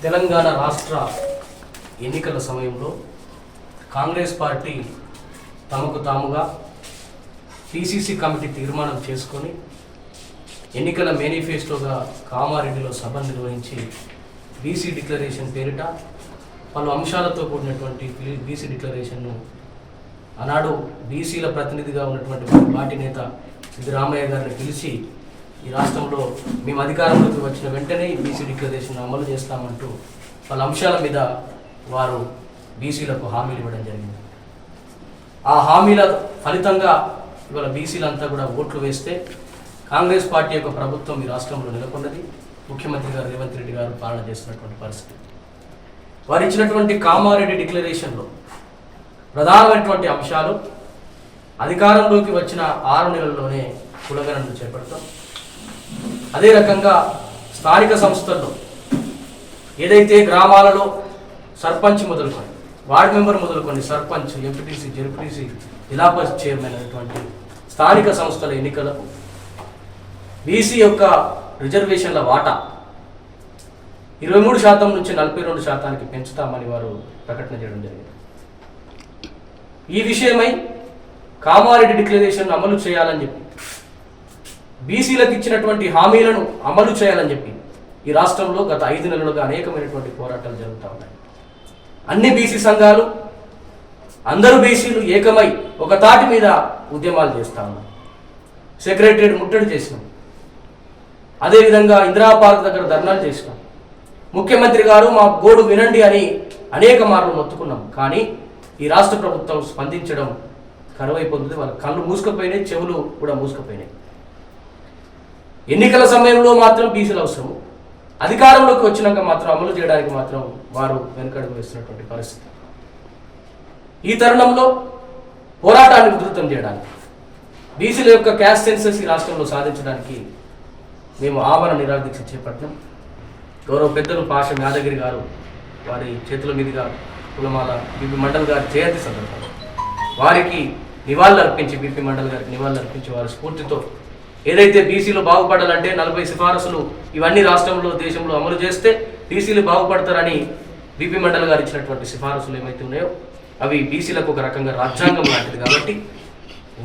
తెలంగాణ రాష్ట్ర ఎన్నికల సమయంలో కాంగ్రెస్ పార్టీ తమకు తాముగా పిసిసి కమిటీ తీర్మానం చేసుకొని ఎన్నికల మేనిఫెస్టోగా కామారెడ్డిలో సభ నిర్వహించి బీసీ డిక్లరేషన్ పేరిట పలు అంశాలతో కూడినటువంటి బీసీ డిక్లరేషన్ను ఆనాడు బీసీల ప్రతినిధిగా ఉన్నటువంటి పార్టీ నేత సిద్ధరామయ్య గారిని పిలిచి ఈ రాష్ట్రంలో మేము అధికారంలోకి వచ్చిన వెంటనే బీసీ డిక్లరేషన్ అమలు చేస్తామంటూ పలు అంశాల మీద వారు బీసీలకు హామీలు ఇవ్వడం జరిగింది. ఆ హామీల ఫలితంగా ఇవాళ బీసీలంతా కూడా ఓట్లు వేస్తే కాంగ్రెస్ పార్టీ యొక్క ప్రభుత్వం ఈ రాష్ట్రంలో నెలకొన్నది. ముఖ్యమంత్రి గారు రేవంత్ రెడ్డి గారు పాలన చేస్తున్నటువంటి పరిస్థితి. వారు ఇచ్చినటువంటి కామారెడ్డి డిక్లరేషన్లో ప్రధానమైనటువంటి అంశాలు అధికారంలోకి వచ్చిన ఆరు నెలల్లోనే కులగణను చేపడతాం. అదే రకంగా స్థానిక సంస్థల్లో ఏదైతే గ్రామాలలో సర్పంచ్ మొదలుకొని వార్డు మెంబర్ మొదలుకొని సర్పంచ్ ఎంపీటీసీ జెడ్పీటీసీ జిల్లా పరిషత్ చైర్మన్ అనేటువంటి స్థానిక సంస్థల ఎన్నికలకు బీసీ యొక్క రిజర్వేషన్ల వాటా ఇరవై మూడు శాతం నుంచి నలభై రెండు శాతానికి పెంచుతామని వారు ప్రకటన చేయడం జరిగింది. ఈ విషయమై కామారెడ్డి డిక్లరేషన్ అమలు చేయాలని చెప్పి బీసీలకు ఇచ్చినటువంటి హామీలను అమలు చేయాలని చెప్పి ఈ రాష్ట్రంలో గత ఐదు నెలలుగా అనేకమైనటువంటి పోరాటాలు జరుగుతూ ఉన్నాయి. అన్ని బీసీ సంఘాలు అందరూ బీసీలు ఏకమై ఒక తాటి మీద ఉద్యమాలు చేస్తా ఉన్నారు సెక్రటరేట్ ముట్టడి చేసినాం. అదేవిధంగా ఇందిరా పార్క్ దగ్గర ధర్నాలు చేసినాం. ముఖ్యమంత్రి గారు మా గోడు వినండి అని అనేక మార్లు మొత్తుకున్నాం. కానీ ఈ రాష్ట్ర ప్రభుత్వం స్పందించడం కరువైపోతుంది. వాళ్ళ కళ్ళు మూసుకుపోయినాయి చెవులు కూడా మూసుకుపోయినాయి. ఎన్నికల సమయంలో మాత్రం బీసీలు అవసరము. అధికారంలోకి వచ్చినాక మాత్రం అమలు చేయడానికి మాత్రం వారు వెనుకడుగు వేస్తున్నటువంటి పరిస్థితి. ఈ తరుణంలో పోరాటాన్ని ఉధృతం చేయడానికి బీసీల యొక్క క్యాస్ట్ సెన్సెస్ ఈ రాష్ట్రంలో సాధించడానికి మేము ఆవరణ నిరాదీక్ష చేపట్టాం గౌరవ పెద్దలు పాష యాదగిరి గారు వారి చేతుల మీదుగా కులమాల బిపి మండల్ గారి జయంతి సందర్భంగా వారికి నివాళులు అర్పించి బిపి మండల్ గారికి నివాళులు అర్పించి వారి స్ఫూర్తితో ఏదైతే బీసీలు బాగుపడాలంటే నలభై సిఫారసులు ఇవన్నీ రాష్ట్రంలో దేశంలో అమలు చేస్తే బీసీలు బాగుపడతారని బిపి మండల్ గారు ఇచ్చినటువంటి సిఫారసులు ఏమైతే ఉన్నాయో అవి బీసీలకు ఒక రకంగా రాజ్యాంగం లాంటిది కాబట్టి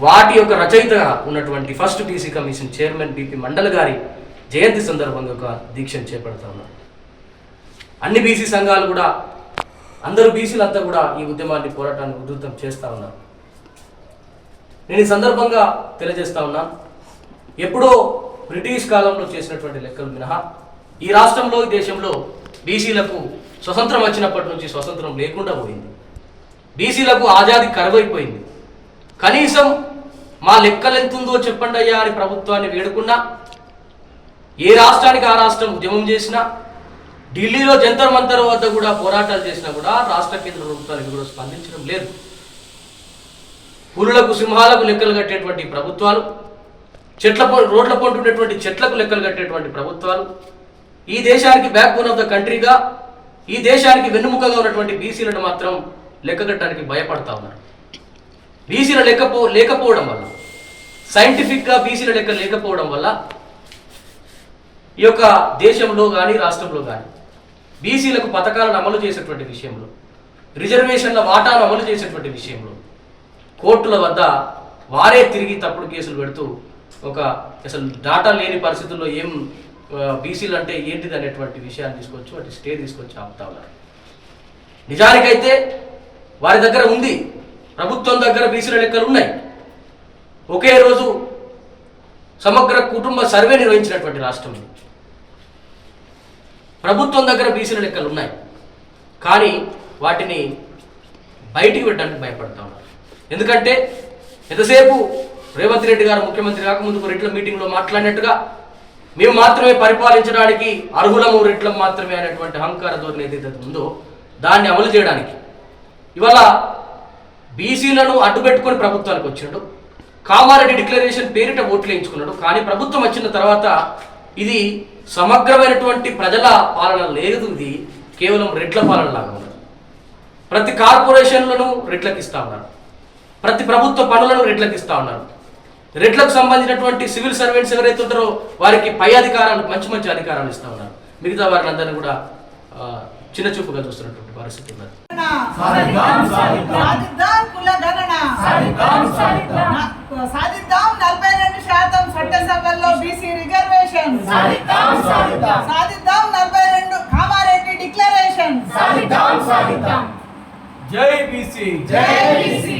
వాటి యొక్క రచయితగా ఉన్నటువంటి first BC commission chairman BP Mandal గారి జయంతి సందర్భంగా ఒక దీక్షను చేపడతా ఉన్నారు. అన్ని బీసీ సంఘాలు కూడా అందరూ బీసీలంతా కూడా ఈ ఉద్యమాన్ని పోరాటాన్ని ఉధృతం చేస్తా ఉన్నారు. నేను ఈ సందర్భంగా తెలియజేస్తా ఉన్నాను ఎప్పుడో బ్రిటిష్ కాలంలో చేసినటువంటి లెక్కలు మినహా ఈ రాష్ట్రంలో ఈ దేశంలో బీసీలకు స్వతంత్రం వచ్చినప్పటి నుంచి స్వతంత్రం లేకుండా పోయింది. బీసీలకు ఆజాది కరువైపోయింది. కనీసం మా లెక్కలు ఎంతుందో చెప్పండి అయ్యా అని ప్రభుత్వాన్ని వేడుకున్నా ఏ రాష్ట్రానికి ఆ రాష్ట్రం ఉద్యమం చేసినా ఢిల్లీలో జంతర్ మంతర్ వద్ద కూడా పోరాటాలు చేసినా కూడా రాష్ట్ర కేంద్ర ప్రభుత్వానికి కూడా స్పందించడం లేదు. పురులకు సింహాలకు లెక్కలు కట్టేటువంటి ప్రభుత్వాలు చెట్ల పొ- రోడ్ల పొంటి ఉన్నటువంటి చెట్లకు లెక్కలు కట్టేటువంటి ప్రభుత్వాలు ఈ దేశానికి బ్యాక్ బోన్ ఆఫ్ ద కంట్రీగా ఈ దేశానికి వెన్నుముకగా ఉన్నటువంటి బీసీలను మాత్రం లెక్క కట్టడానికి భయపడతా ఉన్నారు. బీసీల లెక్కపో లేకపోవడం వల్ల సైంటిఫిక్గా బీసీల లెక్క లేకపోవడం వల్ల ఈ యొక్క దేశంలో కానీ రాష్ట్రంలో కానీ బీసీలకు పథకాలను అమలు చేసేటువంటి విషయంలో రిజర్వేషన్ల వాటాను అమలు చేసేటువంటి విషయంలో కోర్టుల వద్ద వారే తిరిగి తప్పుడు కేసులు పెడుతూ ఒక అసలు డాటా లేని పరిస్థితుల్లో ఏం బీసీలు అంటే ఏంటిది అనేటువంటి విషయాన్ని తీసుకొచ్చి వాటి స్టే తీసుకొచ్చి ఆపుతా ఉన్నారు. నిజానికైతే వారి దగ్గర ఉంది. ప్రభుత్వం దగ్గర బీసీల లెక్కలు ఉన్నాయి. ఒకే రోజు సమగ్ర కుటుంబ సర్వే నిర్వహించినటువంటి రాష్ట్రం ప్రభుత్వం దగ్గర బీసీల లెక్కలు ఉన్నాయి. కానీ వాటిని బయటికి పెట్టడానికి భయపడతా ఉన్నారు. ఎందుకంటే ఎంతసేపు రేవంత్ రెడ్డి గారు ముఖ్యమంత్రి కాకముందుకు రెట్ల మీటింగ్లో మాట్లాడినట్టుగా మేము మాత్రమే పరిపాలించడానికి అర్హులము రెట్లం మాత్రమే అనేటువంటి అహంకార ధోరణి ఏదైతే ఉందో దాన్ని అమలు చేయడానికి. ఇవాళ బీసీలను అడ్డుపెట్టుకుని ప్రభుత్వానికి వచ్చినాడు కామారెడ్డి డిక్లరేషన్ పేరిట ఓట్లు వేయించుకున్నాడు. కానీ ప్రభుత్వం వచ్చిన తర్వాత ఇది సమగ్రమైనటువంటి ప్రజల పాలన లేదు. ఇది కేవలం రెడ్ల పాలన లాగా ఉన్నది. ప్రతి కార్పొరేషన్లను రెట్లకి ఇస్తా ఉన్నారు. ప్రతి ప్రభుత్వ పనులను రెట్లకి ఇస్తా ఉన్నారు. రెట్లకు సంబంధించినటువంటి సివిల్ సర్వెంట్స్ ఎవరైతే ఉంటారో వారికి పై అధికారాలు మంచి మంచి అధికారాలు ఇస్తా ఉన్నారు. మిగతా వారిని అందరినీ కూడా చిన్న చూపుగా చూస్తున్నటువంటి పరిస్థితి ఉన్నది. సాధిద్దాం, నలభై రెండు శాతం చట్టసభల్లో బీసీ రిజర్వేషన్ సాధిద్దాం, నలభై రెండు కామారెడ్డి డిక్లరేషన్. జై బీసీ. జై బీసీ.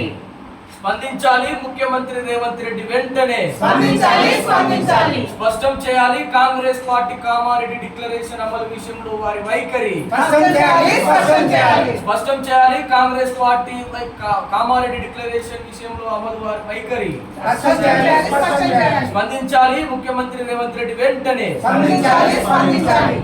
స్పందించాలి. ముఖ్యమంత్రి రేవంత్ రెడ్డి వెంటనే స్పందించాలి స్పందించాలి. స్పష్టం చేయాలి. కాంగ్రెస్ పార్టీ కామారెడ్డి డిక్లరేషన్ అమలు విషయంలో వారి వైఖరి స్పష్టం చేయాలి స్పష్టం చేయాలి. స్పష్టం చేయాలి. కాంగ్రెస్ పార్టీ కామారెడ్డి డిక్లరేషన్ విషయంలో అమలు వారి వైఖరి స్పందించాలి. ముఖ్యమంత్రి రేవంత్ రెడ్డి వెంటనే స్పందించాలి స్పందించాలి.